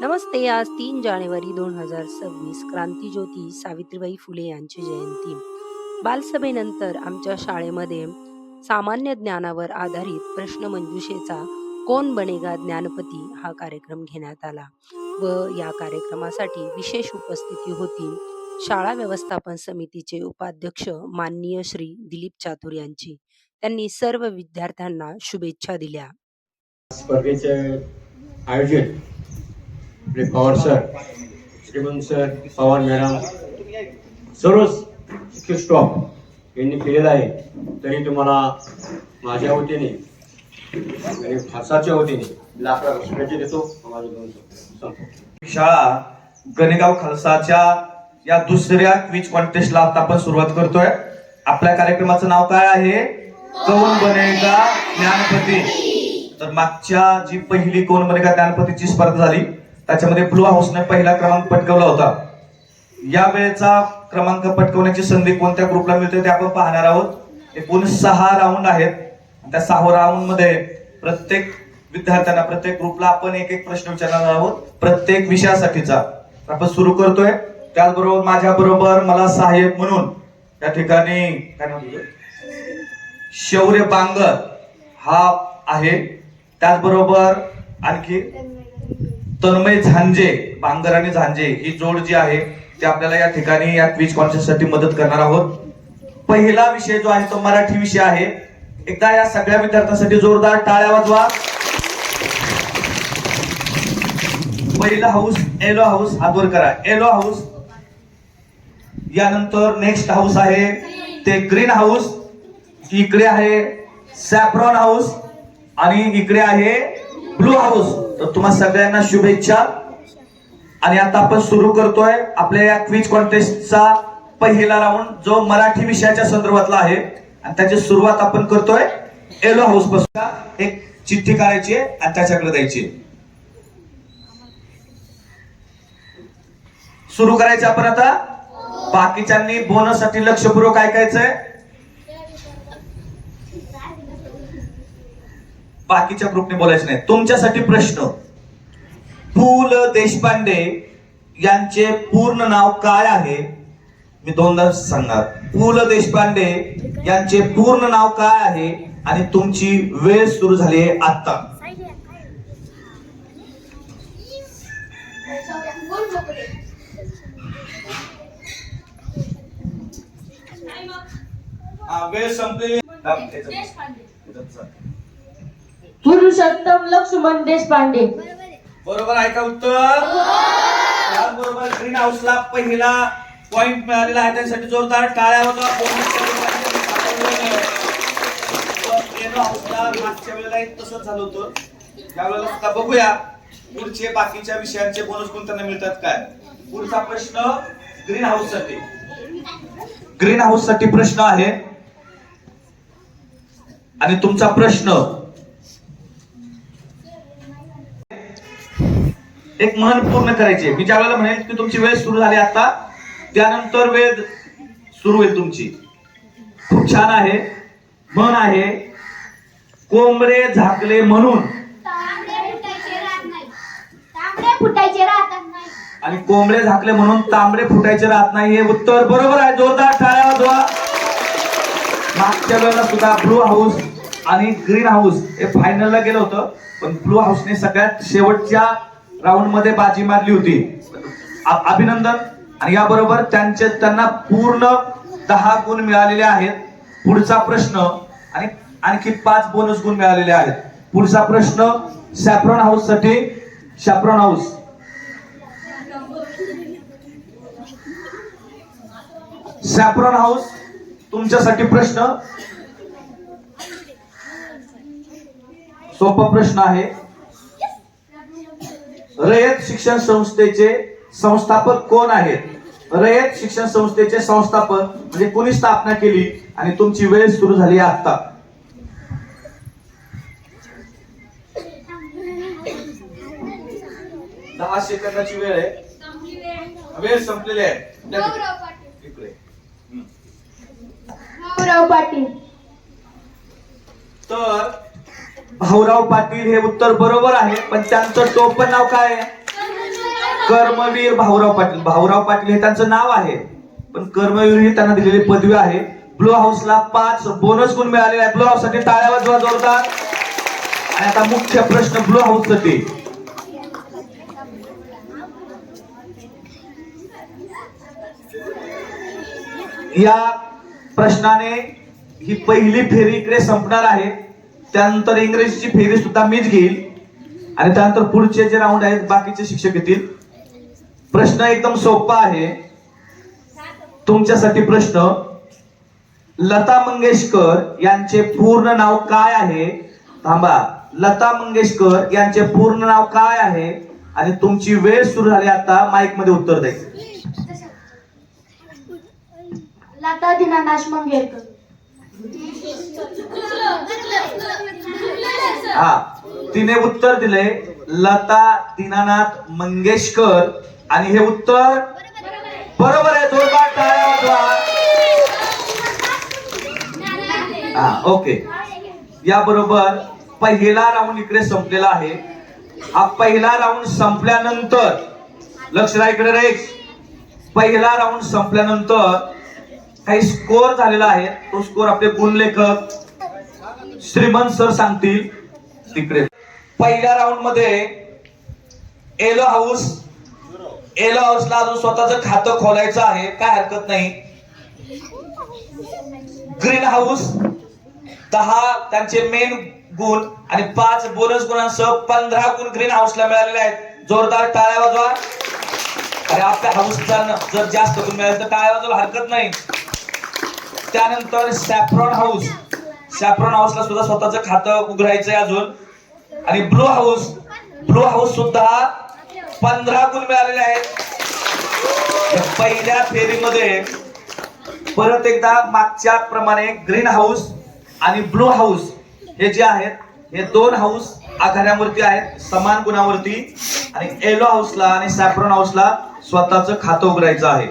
नमस्ते आज तीन जानेवारी दोन हजार सव्वीस क्रांतीज्योती सावित्रीबाई फुले यांची जयंती. बालसभेनंतर आमच्या शाळेमध्ये सामान्य ज्ञानावर आधारित प्रश्नमंजुषेचा कोण बनेगा ज्ञानपती हा कार्यक्रम घेण्यात आला व या कार्यक्रमासाठी विशेष उपस्थिती होती. शाळा व्यवस्थापन समितीचे उपाध्यक्ष माननीय श्री दिलीप चातुर यांची. त्यांनी सर्व विद्यार्थ्यांना शुभेच्छा दिल्या. स्पर्धेचे आयोजन आपले पवार सर श्रीमंत सर पवार मॅडम सर्व स्टॉप यांनी केलेला आहे. तरी तुम्हाला माझ्या वतीने आणि फासाच्या वतीने शुभेच्छा देतो. शाळा गणेगाव खालसाच्या या दुसऱ्या क्विज कॉन्टेस्टला आता आपण सुरुवात करतोय. आपल्या कार्यक्रमाचं नाव काय आहे? कौन बनेगा ज्ञानपती? तर मागच्या जी पहिली कौन बनेगा ज्ञानपतीची स्पर्धा झाली. त्याच्यामध्ये ब्लू हाऊसने पहिला क्रमांक पटकवला होता. या वेळेचा क्रमांक पटकवण्याची संधी कोणत्या ग्रुपला मिळते ते आपण पाहणार आहोत. एकूण सहा राऊंड आहेत. त्या सहा राऊंडमध्ये प्रत्येक विद्यार्थ्यांना प्रत्येक ग्रुपला आपण एक एक प्रश्न विचारणार आहोत. प्रत्येक विषयासाठीचा. आपण सुरू करतोय. त्याचबरोबर माझ्या बरोबर मला सहाय्यक म्हणून या ठिकाणी काय म्हणतो शौर्य बांगर हा आहे. त्याचबरोबर आणखी तन्मय झांजे बांगर आणि झांजे ही जोड जी आहे ती आपल्याला या ठिकाणी या क्विजसाठी मदत करणार आहोत. पहिला विषय जो आहे तो मराठी विषय आहे. एकदा या सगळ्या विद्यार्थ्यांसाठी जोरदार टाळ्या वाजवा. पहिला हाऊस एलो हाऊस हातवर करा. एलो हाऊस यानंतर नेक्स्ट हाऊस आहे ते ग्रीन हाऊस इकडे आहे सॅप्रॉन हाऊस आणि इकडे आहे ब्लू हाऊस तर तुम्हा सगळ्यांना शुभेच्छा. आणि आता आपण सुरू करतोय आपल्या या क्विज कॉन्टेस्टचा पहिला राऊंड जो मराठी विषयाच्या संदर्भातला आहे. आणि त्याची सुरुवात आपण करतोय. एलो हाऊसपासून एक चिठ्ठी काढायची आणि त्याच्याकडे द्यायची सुरू करायचं आपण आता? बाकीच्यांनी बोनससाठी लक्षपूर्वक ऐकायचंय. बाकीच्या ग्रुपने बोलायचं नाही. तुमच्यासाठी प्रश्न. पु ल देशपांडे यांचे पूर्ण नाव काय आहे? मी दोनदा सांगणार. पु ल देशपांडे यांचे पूर्ण नाव काय आहे? आणि तुमची वेळ सुरू झाली आहे आता हा, वेळ संपलेली थांब, याच्यात- याच्यात जा. पुरुषोत्तम लक्ष्मण देशपांडे. बरोबर आहे का उत्तर? त्याचबरोबर ग्रीन हाऊसला पहिला पॉइंट मिळालेला आहे. त्यासाठी जोरदार टाळ्या होता हाऊसला मागच्या वेळेला एक तसंच झालं होतं. त्यावेळेला सुद्धा बघूया. पुढचे बाकीच्या विषयांचे बोनस कोणत्यांना मिळतात काय? पुढचा प्रश्न ग्रीन हाऊससाठी. ग्रीन हाऊससाठी प्रश्न आहे. आणि तुमचा प्रश्न एक म्हण पूर्ण करायची. मी ज्या वेळेला म्हणेल की तुमची वेळ सुरू झाली आता त्यानंतर वेळ सुरू होईल तुमची. खूप छान आहे. म्हण आहे. कोंबडे झाकले म्हणून. आणि कोंबडे झाकले म्हणून तांबडे फुटायचे राहत नाही हे उत्तर बरोबर आहे. जोरदार टाळ्या वाजवा मागच्या वेळेला सुद्धा ब्लू हाऊस आणि ग्रीन हाऊस हे फायनलला गेलं होतं. पण ब्लू हाऊसने सगळ्यात शेवटच्या राऊंडमध्ये बाजी मारली होती. अभिनंदन. आणि याबरोबर त्यांचे त्यांना पूर्ण दहा गुण मिळालेले आहेत. पुढचा प्रश्न आणि आणखी पाच बोनस गुण मिळालेले आहेत. पुढचा प्रश्न सॅप्रॉन हाऊससाठी सॅप्रॉन हाऊस सॅप्रॉन हाऊस तुमच्यासाठी प्रश्न. सोपा प्रश्न आहे. रयत शिक्षण संस्थेचे संस्थापक कोण आहेत? रयत शिक्षण संस्थेचे संस्थापक म्हणजे कोणी स्थापना केली आणि तुमची वेळ सुरू झाली आता दहा सेकंदाची वेळ आहे. वेळ संपलेली आहे. इकडे. तर भाऊराव पाटील हे उत्तर बरोबर आहे पण त्यांचं टोपण नाव काय आहे? कर्मवीर भाऊराव पाटील. भाऊराव पाटील हे त्यांचं नाव आहे पण कर्मवीर ही त्यांना दिलेली पदवी आहे. ब्लू हाऊसला पाच बोनस गुण मिळालेले आहे ब्लू हाऊससाठी टाळ्या वाजवा जोरदार. आणि आता मुख्य प्रश्न ब्लू हाऊससाठी. या प्रश्नाने ही पहिली फेरी इकडे संपणार आहे. त्यानंतर इंग्रजीची फेरी सुद्धा मीच घेईल. आणि त्यानंतर पुढचे जे राऊंड आहेत बाकीचे शिक्षक येतील. प्रश्न एकदम सोपा आहे. तुमच्यासाठी प्रश्न. लता मंगेशकर यांचे पूर्ण नाव काय आहे? थांबा. लता मंगेशकर यांचे पूर्ण नाव काय आहे? आणि तुमची वेळ सुरू झाली आता. माईकमध्ये उत्तर द्यायचं लता दिनानाश मंगेशकर. हा. तिने उत्तर दिले लता दीनानाथ मंगेशकर आणि हे उत्तर बरोबर आहे जोरदार हा ओके. या बरोबर पहिला राऊंड इकडे संपलेला आहे. हा पहिला राऊंड संपल्यानंतर लक्ष इकडे रे पहिला राऊंड संपल्यानंतर काही स्कोर झालेला आहे. तो स्कोर आपले गुण लेखक श्रीमंत सर सांगतील तिकडे. पहिल्या राऊंडमध्ये एलो हाऊस एलो हाऊसला अजून स्वतःच खातं खोलायचं आहे. काय हरकत नाही. ग्रीन हाऊस दहा त्यांचे मेन गुण आणि पाच बोनस गुणांसह पंधरा गुण ग्रीन हाऊसला मिळालेले आहेत. जोरदार टाळ्या वाजवा. आणि आपल्या हाऊसचा जर जास्त गुण मिळाले तर टाळ्या वाजवायला हरकत नाही. त्यानंतर सॅफ्रॉन हाऊस सॅफ्रॉन हाऊसला सुद्धा स्वतःच खातं उघडायचंय अजून. आणि ब्लू हाऊस ब्लू हाऊस सुद्धा पंधरा गुण मिळालेले आहेत. पहिल्या फेरीमध्ये परत एकदा मागच्या प्रमाणे ग्रीन हाऊस आणि ब्लू हाऊस हे जे आहेत हे दोन हाऊस आघाड्यावरती आहेत समान गुणावरती. आणि येलो हाऊसला आणि सॅफ्रॉन हाऊसला स्वतःच खातं उघडायचं आहे.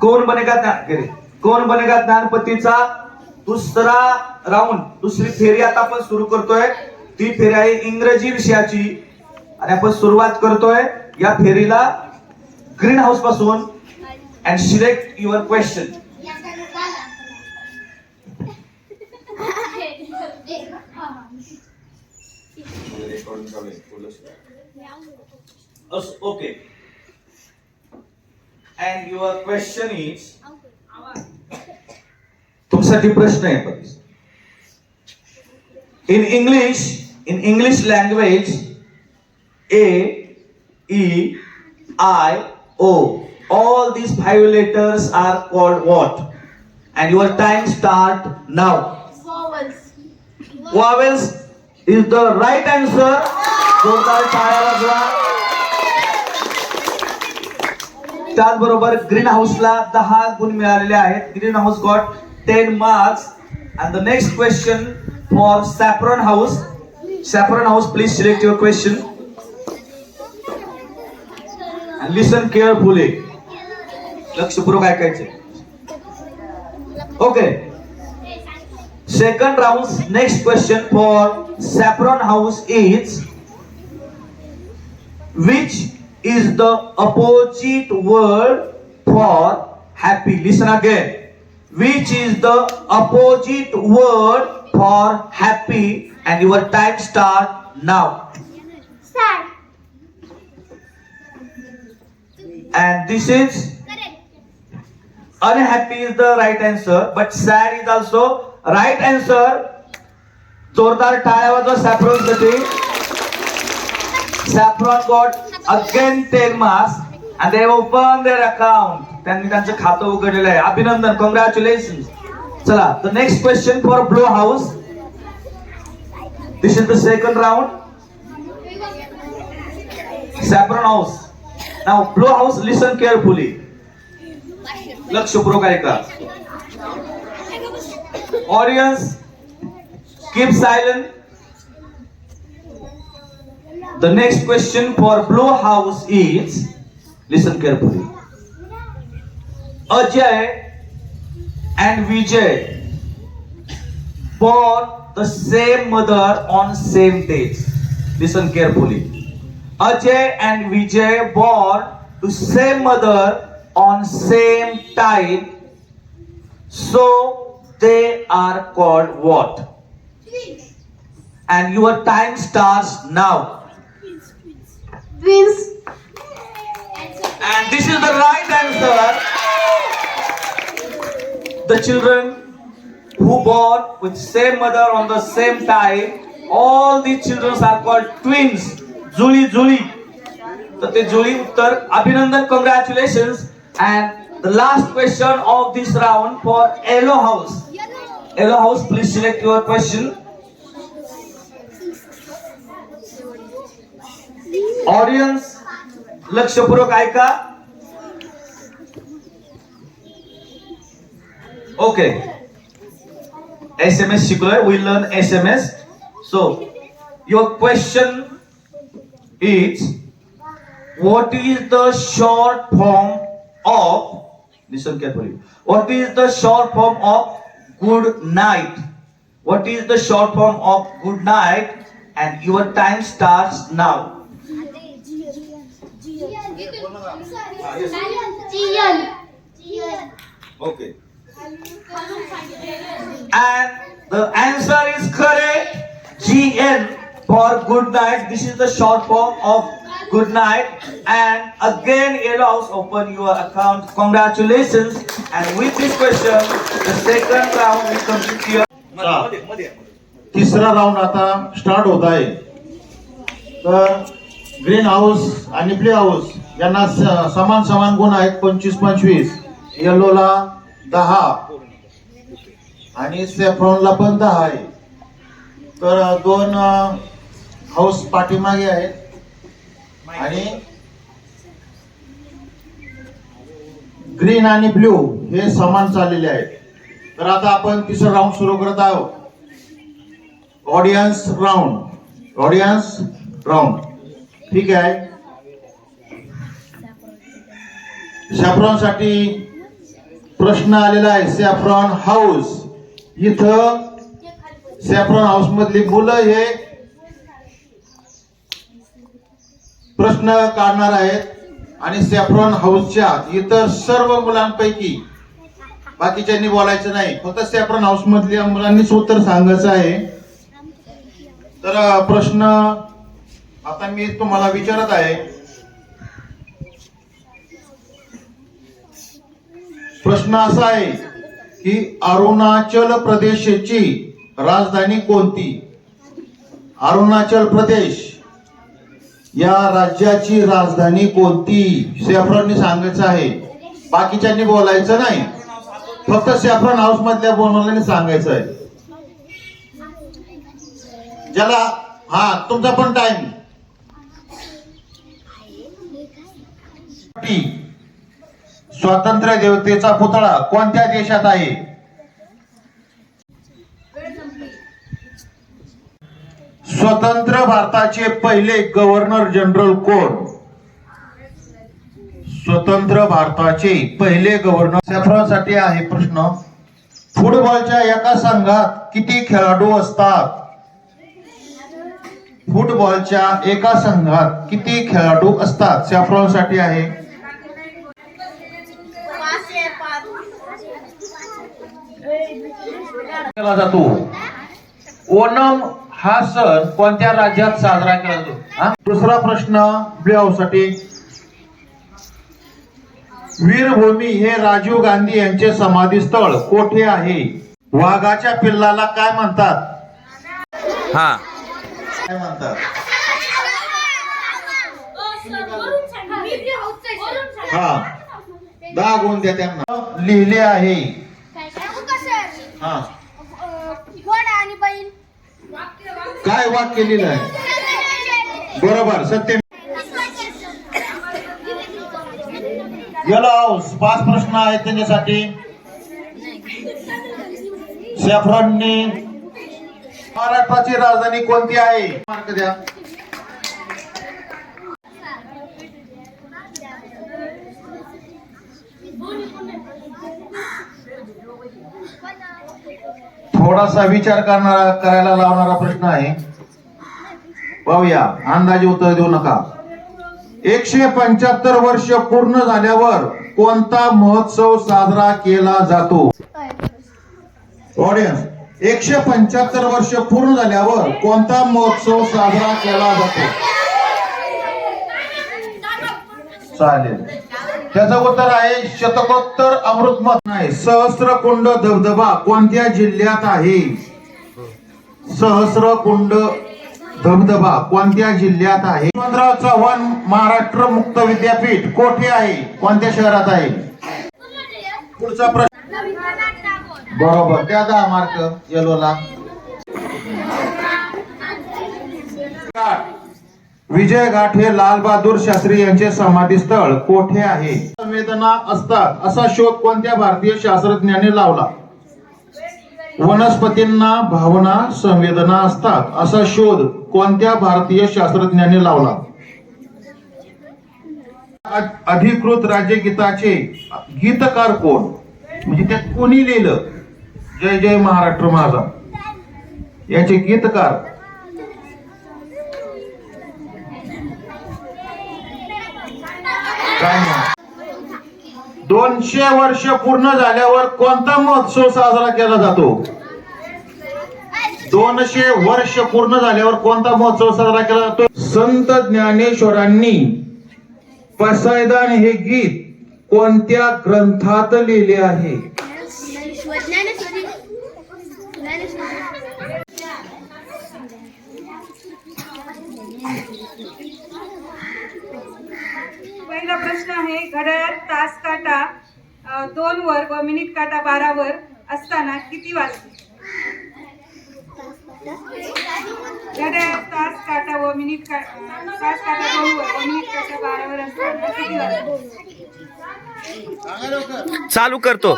कोण बनेगा ज्ञान? कोण बनेगा ज्ञानपतीचा दुसरा राऊंड दुसरी फेरी आता आपण सुरू करतोय. ती फेरी आहे इंग्रजी विषयाची. आणि आपण सुरुवात करतोय या फेरीला green हाऊसपासून. And select your question okay. And your question is तुमसाठी प्रश्न आहे. In English in English language A E I O all these five letters are called what and your time start now vowels is the right answer? जोरदार टाळ्या वाजवा त्याचबरोबर green हाऊसला दहा गुण मिळालेले आहेत. Green house got ten marks and the next question for saffron house saffron house please select your question and listen carefully लक्षपूर्वक ऐकायचे okay second round next question for saffron house is which is the opposite word for happy? Listen again. Which is the opposite word for happy and your time start now and this is unhappy is the right answer but sad is also right answer जोरदार टाळ्या वाजवा सॅफ्रॉनसाठी saffron got again ten marks and they opened their account त्यांनी त्यांचं खातं उघडलेलं आहे. अभिनंदन congratulation चला the next question for blue house this is the second round saffron house now blue house listen carefully लक्षपूर्वक ऐका audience keep silent The next question for Blue House is listen carefully. Ajay and Vijay born the same mother on same days. Listen carefully. Ajay and Vijay born to same mother on same time. So they are called what? And your time starts now. Twins. And this is the right answer. The children who born with same mother on the same time, all these children are called twins. जुळी जुळी तर ते जुळी उत्तर अभिनंदन congratulation and the last question of this round for yellow house yellow house please select your question audience लक्षपूर्वक ऐका Okay. SMS secular, we learn SMS. So, your question is what is the short form of listen carefully. What is the short form of good night? What is the short form of good night and your time starts now? Okay. And the answer is correct gn for good night this is the short form of good night and again yellow house open your account congratulations and with this question the second round will complete here तिसरा round आता start होत आहे तर green house आणि blue house यांना समान समान गुण आहेत पंचवीस पंचवीस येलोला दहा. आणि सेफ्रॉनला पण दहा आहे. तर दोन हाऊस पाठीमागे आहेत आणि ग्रीन आणि ब्ल्यू हे समान चाललेले आहेत. तर आता आपण तिसरा राऊंड सुरू करत आहोत. ऑडियन्स राऊंड ऑडियन्स राऊंड ठीक आहे. सॅफ्रॉनसाठी प्रश्न आलेला आहे सॅफ्रॉन हाऊस. इथं सॅफ्रॉन हाऊस मधली मुलं हे प्रश्न काढणार आहेत आणि सॅफ्रॉन हाऊसच्या इतर सर्व मुलांपैकी बाकीच्यांनी बोलायचं नाही. फक्त सॅफ्रॉन हाऊस मधल्या मुलांनीच उत्तर सांगायचं आहे. तर प्रश्न आता मी तुम्हाला विचारत आहे. प्रश्न असा आहे की अरुणाचल प्रदेशची राजधानी कोणती? अरुणाचल प्रदेश या राज्याची राजधानी कोणती? सॅफ्रॉननी सांगायचं आहे. बाकीच्यांनी बोलायचं नाही. फक्त सॅफ्रॉन हाऊस मधल्या बोलणाऱ्यांनी सांगायचं आहे. ज्याला हा तुमचा पण टाइम स्वातंत्र्य देवतेचा पुतळा कोणत्या देशात आहे? स्वतंत्र भारताचे पहिले गव्हर्नर जनरल कोण? स्वतंत्र भारताचे पहिले गव्हर्नर सॅफ्रॉनसाठी आहे प्रश्न. फुटबॉलच्या एका संघात किती खेळाडू असतात? फुटबॉलच्या एका संघात किती खेळाडू असतात? सॅफ्रॉनसाठी आहे. केला जातो. ओणम हा सण कोणत्या राज्यात साजरा केला जातो? हा? दुसरा प्रश्न ब्ल्यू हाऊससाठी वीरभूमी हे राजीव गांधी यांचे समाधीस्थळ कोठे आहे? वाघाच्या पिल्लाला काय म्हणतात? हा. काय म्हणतात? हा. दहा गुण द्या त्यांना. लिहिले आहे? हा घोडा आणि बैल काय वाक केलेलं आहे बरोबर सत्य. येलो हाऊस पाच प्रश्न आहेत त्यांच्यासाठी. सॅफ्रॉनने महाराष्ट्राची राजधानी कोणती आहे? मार्क द्या. थोडासा विचार करणारा करायला लावणारा प्रश्न आहे. पाहूया. अंदाजे उत्तर देऊ नका. एकशे पंच्याहत्तर वर्ष पूर्ण झाल्यावर कोणता महोत्सव साजरा केला जातो? ऑडियन्स एकशे पंच्याहत्तर वर्ष पूर्ण झाल्यावर कोणता महोत्सव साजरा केला जातो? चालेल. त्याचं उत्तर आहे शतकोत्तर अमृतमत नाही सहस्रकुंड धबधबा कोणत्या जिल्ह्यात आहे? सहस्रकुंड धबधबा कोणत्या जिल्ह्यात आहे? यशवंतराव चव्हाण महाराष्ट्र मुक्त विद्यापीठ कोठे आहे? कोणत्या शहरात आहे? पुढचा प्रश्न. बरोबर त्या दहा मार्क येलोला. विजय घाट हे लालबहादूर शास्त्री यांचे समाधी स्थळ कोठे आहे? संवेदना असतात असा शोध कोणत्या भारतीय शास्त्रज्ञाने लावला? वनस्पतींना भावना संवेदना असतात असा शोध कोणत्या भारतीय शास्त्रज्ञाने लावला? अधिकृत अधिकृत राज्यगीताचे गीतकार कोण? म्हणजे त्यात कोणी लिहिलं? जय जय महाराष्ट्र माझा. याचे गीतकार काय नाव? दोनशे वर्ष पूर्ण झाल्यावर कोणता महोत्सव साजरा केला जातो? दोनशे वर्ष पूर्ण झाल्यावर कोणता महोत्सव साजरा केला जातो? संत ज्ञानेश्वरांनी पसायदान हे गीत कोणत्या ग्रंथात लिहिले आहे पहिला प्रश्न आहे घड्याळात तास काटा अ, दोन वर व मिनिट काटा बारावर असताना किती वाजले? घड्याळात तास काटा व मिनिट का तास काटा व मिनिट काटा बारावर असताना किती वाजले? चालू करतो.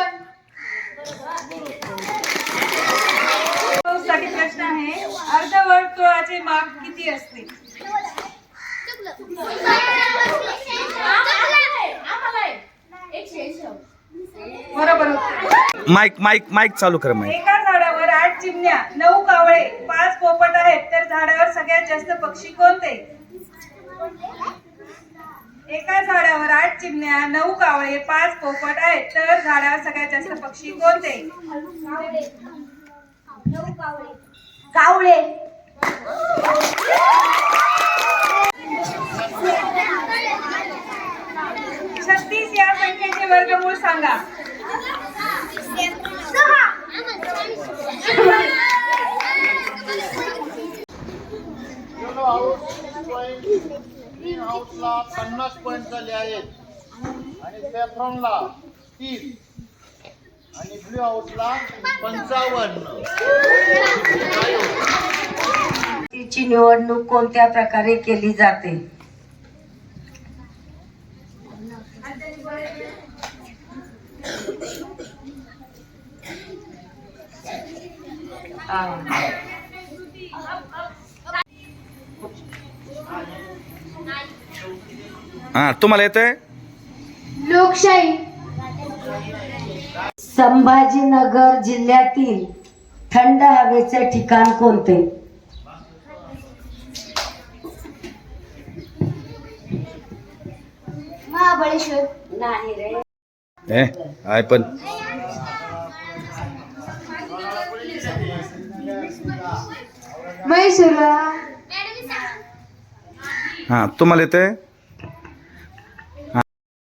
साठी प्रश्न आहे अर्धवर्तुळाचे माप किती असते? बरोबर माईक माईक माईक चालू कर माईक. एका झाडावर आठ चिमण्या नऊ कावळे पाच पोपट आहेत तर झाडावर सगळ्यात जास्त पक्षी कोणते? एका झाडावर आठ चिमण्या नऊ कावळे पाच पोपट आहेत तर झाडावर सगळ्यात जास्त पक्षी कोणते? कावळे. छत्तीस या संख्येचे वर्गमूळ सांगा. हाऊसला पन्नास पॉईंट झाले आहेत आणि सॅफ्रॉनला तीस आणि ब्ल्यू हाऊसला पंचावन्न तिची निवडणूक कोणत्या प्रकारे केली जाते? हा तुम्हाला येतंय? लोकशाही. संभाजीनगर जिल्ह्यातील थंड हवेचे ठिकाण कोणते? महाबळेश्वर. नाही रे. ए आहे पण. हा तुम्हाला येतंय?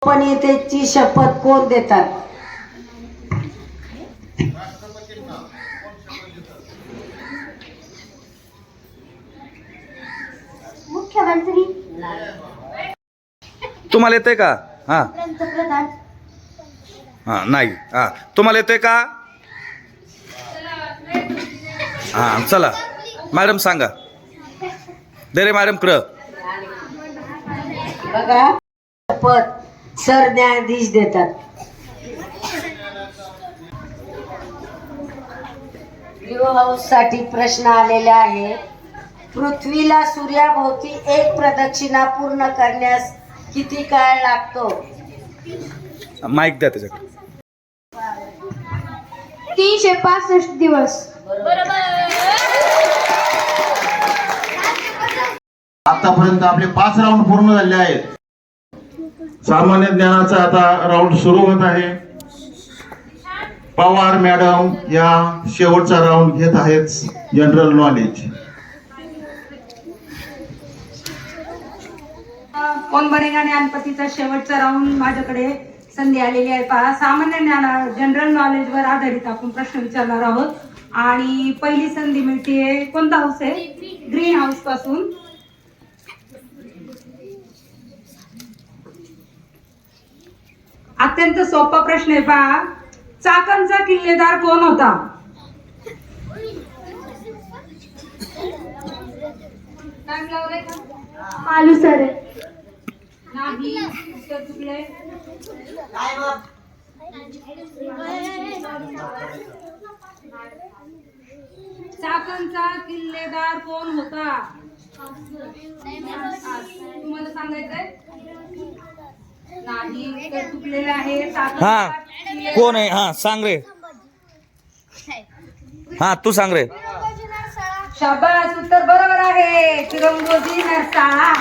गोपनीयतेची शपथ कोण देतात? मुख्यमंत्री. तुम्हाला येतंय का? हा. हा नाही. हा. तुम्हाला येतंय का? हा चला. मॅडम सांगा. दे रे मॅडम कडं बघा. शपथ सरन्यायाधीश देतात. ब्ल्यू हाऊससाठी प्रश्न आलेले आहे पृथ्वीला सूर्याभोवती एक प्रदक्षिणा पूर्ण करण्यास किती काळ लागतो? माईक द्या त्याच्याकडे. तीनशे पासष्ट दिवस. आतापर्यंत आपले पाच राऊंड पूर्ण झाले आहेत. सामान्य ज्ञानाचा आता राऊंड सुरू होत आहे. पवार मॅडम या शेवटचा राऊंड घेत आहेत जनरल नॉलेज कोण बनेगा ज्ञानपतीचा शेवटचा राऊंड माझ्याकडे संधी आलेली आहे. पहा सामान्य ज्ञान जनरल नॉलेजवर आधारित आपण प्रश्न विचारणार आहोत. आणि पहिली संधी मिळते कोणता हाऊस आहे? ग्रीन हाऊसपासून. अत्यंत सोपा प्रश्न आहे पहा. चाकणचा किल्लेदार कोण होता? टाइम लावलाय का सर नाही उत्तर चुकले चाकणचा किल्लेदार कोण होता? तुम्हाला सांगायचंय? नाही उत्तर चुकलेलं आहे. चाकणचा हा कोण आहे? हा सांग रे. हा तू सांग रे. शाबास उत्तर बरोबर आहे. चिरंगोजी नरसाळा.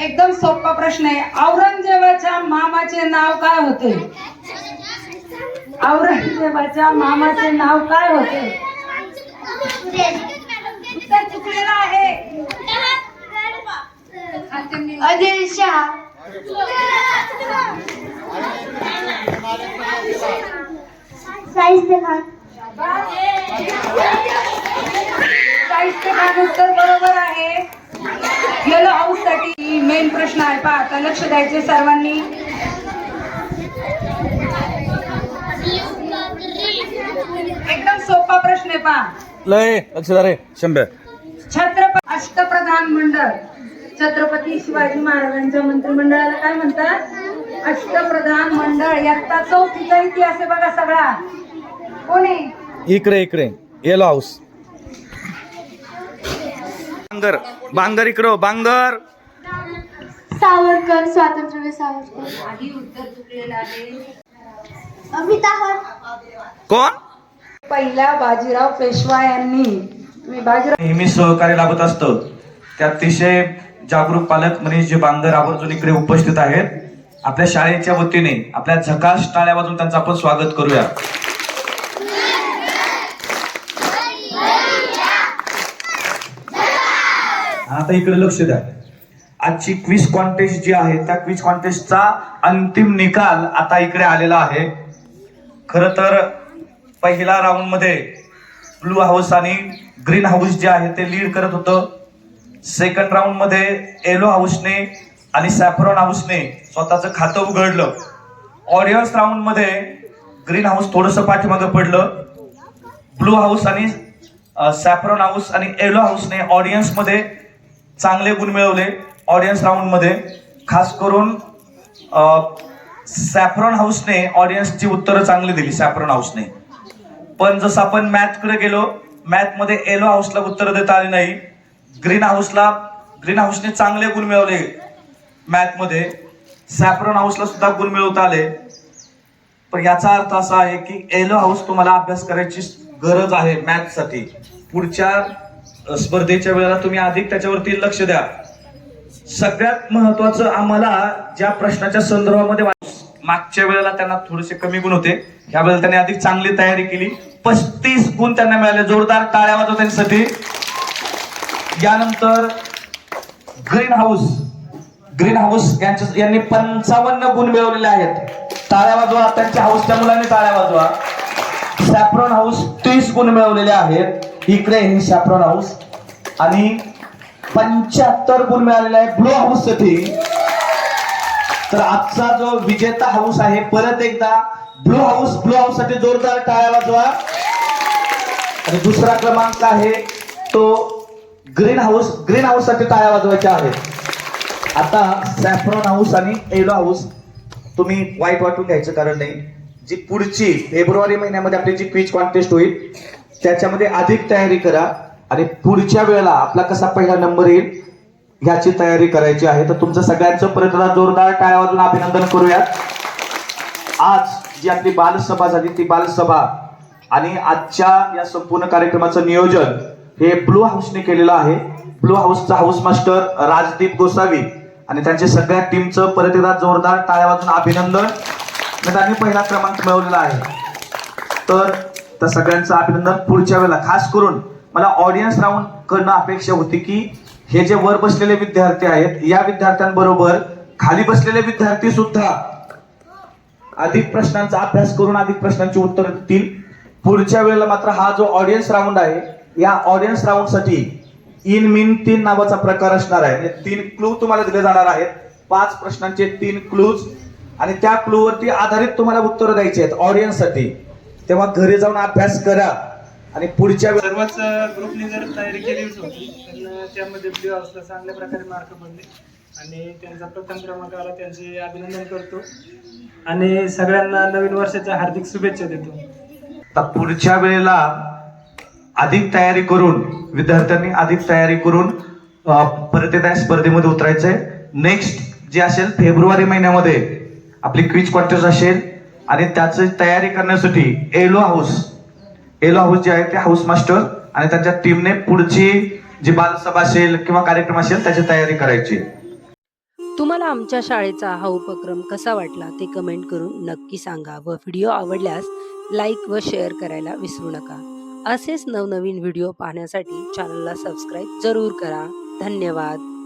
एकदम सोपा प्रश्न आहे. औरंगजेबाच्या मामाचे नाव काय होते? औरंगजेबाच्या मामाचे नाव काय होते? उत्तर चुकलेलं आहे. साहित्य खान साहित्य खान उत्तर बरोबर आहे. येलो हाऊससाठी मेन प्रश्न आहे. पहा आता लक्ष द्यायचे सर्वांनी. एकदम सोपा प्रश्न आहे पहा. लय लक्ष रे. शंभर. छत्रपती अष्टप्रधान मंडळ. छत्रपती शिवाजी महाराजांच्या मंत्रिमंडळाला काय म्हणतात? अष्टप्रधान मंडळ. याचा चौथीचा इतिहास आहे बघा सगळा. कोणी? इकडे इकडे. Yellow house. बांगर. बांगर इकडं बांगर. सावरकर स्वातंत्र्यवीर सावरकर. आधी उत्तर चुकलेलं आहे अमिताभ कोण? पहिला बाजीराव पेशवा यांनी मी बाजीराव नेहमी सहकार्य लाभत असतं. ते अतिशय जागरूक पालक म्हणजे जे बांगर आवर्जून इकडे उपस्थित आहेत. आपल्या शाळेच्या वतीने आपल्या झकास टाळ्या वाजून त्यांचं आपण स्वागत करूया. आता इकडे लक्ष द्या. आजची क्विज कॉन्टेस्ट जी आहे त्या क्विज कॉन्टेस्टचा अंतिम निकाल आता इकडे आलेला आहे. खर तर पहिल्या राऊंडमध्ये ब्लू हाऊस आणि ग्रीन हाऊस जे आहे ते लीड करत होतं. सेकंड राऊंडमध्ये येलो हाऊसने आणि सॅफरॉन हाऊसने स्वतःचं खातं उघडलं. ऑडियन्स राऊंडमध्ये ग्रीन हाऊस थोडंसं पाठीमागं पडलं. ब्लू हाऊस आणि सॅफरॉन हाऊस आणि येलो हाऊसने ऑडियन्समध्ये चांगले गुण मिळवले. ऑडियन्स राऊंडमध्ये खास करून सॅफ्रॉन हाऊसने ऑडियन्सची उत्तरं चांगली दिली सॅफ्रॉन हाऊसने पण जसं आपण मॅथकडे गेलो मॅथमध्ये येलो हाऊसला उत्तरं देता आली नाही. ग्रीन हाऊसला ग्रीन हाऊसने चांगले गुण मिळवले मॅथमध्ये सॅफ्रॉन हाऊसला सुद्धा गुण मिळवता आले. पण याचा अर्थ असा आहे की येलो हाऊस तुम्हाला अभ्यास करायची गरज आहे मॅथसाठी पुढच्या स्पर्धेच्या वेळेला तुम्ही अधिक त्याच्यावरती लक्ष द्या. सगळ्यात महत्वाचं आम्हाला ज्या प्रश्नाच्या संदर्भामध्ये मागच्या वेळेला त्यांना थोडेसे कमी गुण होते. ह्या वेळेला त्यांनी अधिक चांगली तयारी केली. पस्तीस गुण त्यांना मिळाले. जोरदार टाळ्या वाजवा त्यांच्यासाठी. यानंतर ग्रीन हाऊस. ग्रीन हाऊस यांच्या यांनी पंचावन्न गुण मिळवलेले आहेत. टाळ्या वाजवा. त्यांच्या हाऊस त्या मुलांनी टाळ्या वाजवा. सॅप्रॉन हाऊस तीस गुण मिळवलेले आहेत. इकडे हे सॅप्रॉन हाऊस. आणि पंच्याहत्तर गुण मिळालेले आहे ब्लू हाऊससाठी. तर आजचा जो विजेता हाऊस आहे परत एकदा ब्लू हाऊस ब्लू हाऊससाठी जोरदार टाळ्या वाजवा. आणि दुसरा क्रमांक आहे तो ग्रीन हाऊस ग्रीन हाऊससाठी टाळ्या वाजवायच्या आहेत. आता सॅफ्रॉन हाऊस आणि येलो हाऊस तुम्ही वाईट वाटून घ्यायचं कारण नाही. जी पुढची फेब्रुवारी महिन्यामध्ये आपली जी क्विज कॉन्टेस्ट होईल त्याच्यामध्ये अधिक तयारी करा. आणि पुढच्या वेळेला आपला कसा पहिला नंबर येईल ह्याची तयारी करायची आहे. तर तुमचं सगळ्यांचं परत जोरदार टाळ्या वाजून अभिनंदन करूयात. आज जी आपली बालसभा झाली ती बालसभा आणि आजच्या या संपूर्ण कार्यक्रमाचं नियोजन हे ब्लू हाऊसने केलेलं आहे. ब्लू हाऊसचा हाऊस मास्टर राजदीप गोसावी आणि त्यांच्या सगळ्या टीमचं परत एकदा जोरदार टाळ्या वाजून अभिनंदन त्यांनी पहिला क्रमांक मिळवलेला आहे. तर त्या सगळ्यांचं अभिनंदन पुढच्या वेळेला खास करून मला ऑडियन्स राऊंड करणं अपेक्षा होती की हे जे वर बसलेले विद्यार्थी आहेत या विद्यार्थ्यांबरोबर खाली बसलेले विद्यार्थी सुद्धा अधिक प्रश्नांचा अभ्यास करून अधिक प्रश्नांची उत्तर देतील. पुढच्या वेळेला मात्र हा जो ऑडियन्स राऊंड आहे या ऑडियन्स राऊंडसाठी इन मिन तीन नावाचा प्रकार असणार आहे. म्हणजे तीन क्लू तुम्हाला दिले जाणार आहेत. पाच प्रश्नांचे तीन क्लूज आणि त्या क्लू वरती आधारित तुम्हाला उत्तर द्यायची आहेत ऑडियन्ससाठी तेव्हा घरी जाऊन अभ्यास करा. आणि पुढच्या सर्वच ग्रुपने जर तयारी केलीच होती तर त्यामध्ये ब्ल्यू हाऊसला चांगल्या प्रकारे मार्क पडले. आणि त्यांचा प्रथम क्रमांक आला त्यांचे अभिनंदन करतो. आणि सगळ्यांना नवीन वर्षाच्या हार्दिक शुभेच्छा देतो. आता पुढच्या वेळेला अधिक तयारी करून विद्यार्थ्यांनी अधिक तयारी करून परत एकदा या स्पर्धेमध्ये उतरायचंय. नेक्स्ट जे असेल फेब्रुवारी महिन्यामध्ये आपली क्विज कॉन्टेस्ट असेल आणि त्याची तयारी करण्यासाठी एलो हाऊस एलो हाऊस जे आहे ते हाऊस मास्टर आणि त्यांच्या टीमने पुढची जी बालसभा असेल किंवा कार्यक्रम असेल त्याची तयारी करायची. तुम्हाला आमच्या शाळेचा हा उपक्रम कसा वाटला ते कमेंट करून नक्की सांगा व व्हिडिओ आवडल्यास लाईक व शेअर करायला विसरू नका. असेच नवनवीन व्हिडिओ पाहण्यासाठी चॅनलला सबस्क्राईब जरूर करा. धन्यवाद.